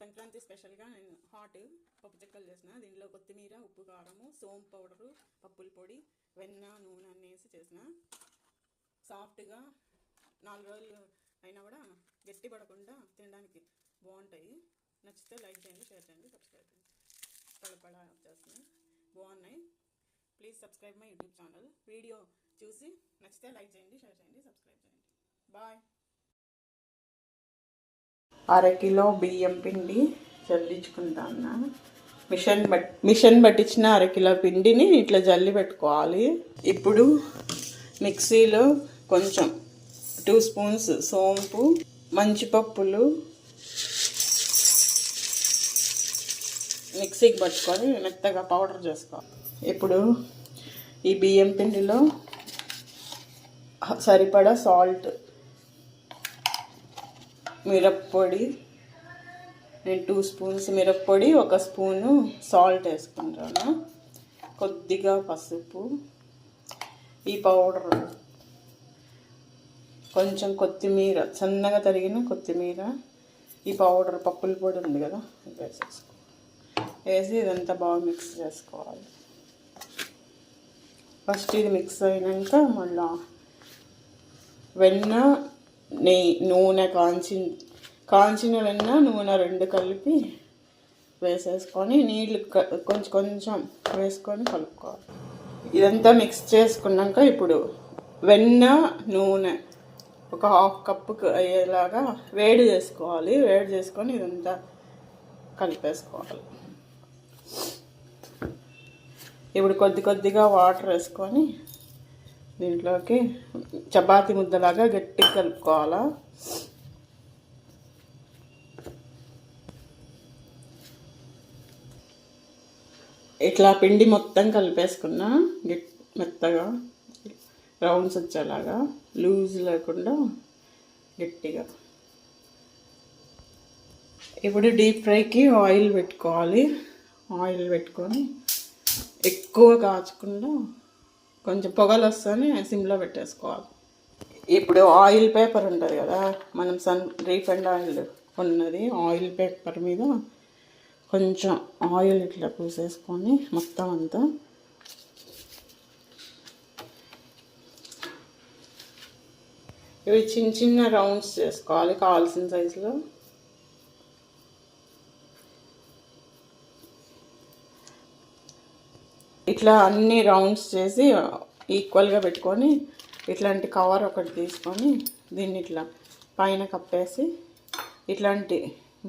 సంక్రాంతి స్పెషల్గా నేను హాట్ పప్పు చెక్కలు చేసిన. దీంట్లో కొత్తిమీర ఉప్పు కారము సోంపు పౌడరు పప్పుల పొడి వెన్న నూనె అన్నీ వేసి చేసిన. సాఫ్ట్గా నాలుగు రోజులు అయినా కూడా గట్టి పడకుండా తినడానికి బాగుంటాయి. నచ్చితే లైక్ చేయండి షేర్ చేయండి సబ్స్క్రైబ్ చేయండి. పడపడ వచ్చేస్తున్నాయి బాగున్నాయి. Please subscribe my YouTube channel. Video చూసి నచ్చితే లైక్ చేయండి షేర్ చేయండి సబ్స్క్రైబ్ చేయండి. బాయ్. అరకిలో బియ్యం పిండి జల్లించుకుంటాను? మిషన్ బట్ మిషన్ పట్టించిన అరకిలో పిండిని ఇట్లా జల్లి పెట్టుకోవాలి. ఇప్పుడు మిక్సీలో కొంచెం టూ స్పూన్స్ సోంపు మంచిపప్పులు మిక్సీకి పట్టుకొని మెత్తగా పౌడర్ చేసుకోవాలి. ఇప్పుడు ఈ బియ్యం పిండిలో సరిపడా సాల్ట్ మిరప్పొడి నేను టూ స్పూన్స్ మిరప్పొడి ఒక స్పూను సాల్ట్ వేసుకుంటాను కొద్దిగా పసుపు ఈ పౌడర్ కొంచెం కొత్తిమీర సన్నగా తరిగిన కొత్తిమీర ఈ పౌడర్ పప్పుల పొడి ఉంది కదా వేసేసుకో. వేసి ఇదంతా బాగా మిక్స్ చేసుకోవాలి. ఫస్ట్ ఇది మిక్స్ అయినాక మళ్ళీ వెన్న నెయ్యి నూనె కాంచి కాంచిన వెన్న నూనె రెండు కలిపి వేసేసుకొని నీళ్ళు కొంచెం కొంచెం వేసుకొని కలుపుకోవాలి. ఇదంతా మిక్స్ చేసుకున్నాక ఇప్పుడు వెన్న నూనె ఒక హాఫ్ కప్పుకు అయ్యేలాగా వేడి చేసుకోవాలి. వేడి చేసుకొని ఇదంతా కలిపేసుకోవాలి. ఇప్పుడు కొద్ది కొద్దిగా వాటర్ వేసుకొని దీంట్లోకి చపాతి ముద్దలాగా గట్టిగా కలుపుకోవాలా. ఇట్లా పిండి మొత్తం కలిపేసుకున్నా గట్ మెత్తగా రౌండ్స్ వచ్చేలాగా లూజ్ లేకుండా గట్టిగా. ఇప్పుడు డీప్ ఫ్రైకి ఆయిల్ పెట్టుకోవాలి. ఆయిల్ పెట్టుకొని ఎక్కువ కాచకుండా కొంచెం పొగలు వస్తేనే సిమ్లో పెట్టేసుకోవాలి. ఇప్పుడు ఆయిల్ పేపర్ ఉంటుంది కదా మనం సన్ రీఫండ్ ఆయిల్ ఉన్నది ఆయిల్ పేపర్ మీద కొంచెం ఆయిల్ ఇట్లా పూసేసుకొని మొత్తం అంతా ఇవి చిన్న చిన్న రౌండ్స్ చేసుకోవాలి కావాల్సిన సైజులో. ఇట్లా అన్ని రౌండ్స్ చేసి ఈక్వల్గా పెట్టుకొని ఇట్లాంటి కవర్ ఒకటి తీసుకొని దీన్ని ఇట్లా పైన కప్పేసి ఇట్లాంటి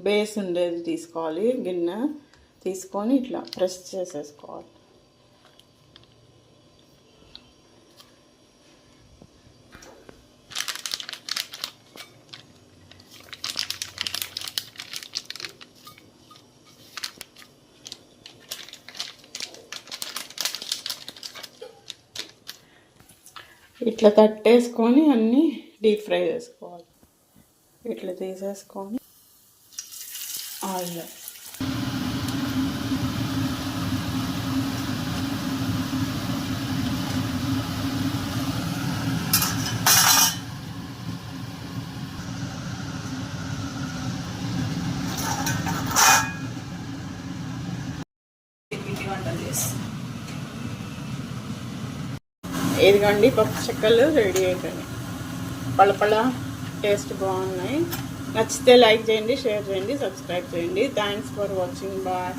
బేస్ ఉండేది తీసుకోవాలి గిన్నె తీసుకొని ఇట్లా ప్రెస్ చేసేసుకోవాలి. ఇట్లా తట్టేసుకొని అన్నీ డీప్ ఫ్రై చేసుకోవాలి. ఇట్లా తీసేసుకొని ఆయిల్ వంటలు ఇదిగోండి పప్పు చెక్కలు రెడీ అయిపోయినాయి. పళపళ టేస్ట్ బాగున్నాయి. నచ్చితే లైక్ చేయండి షేర్ చేయండి సబ్స్క్రైబ్ చేయండి. Thanks for watching bye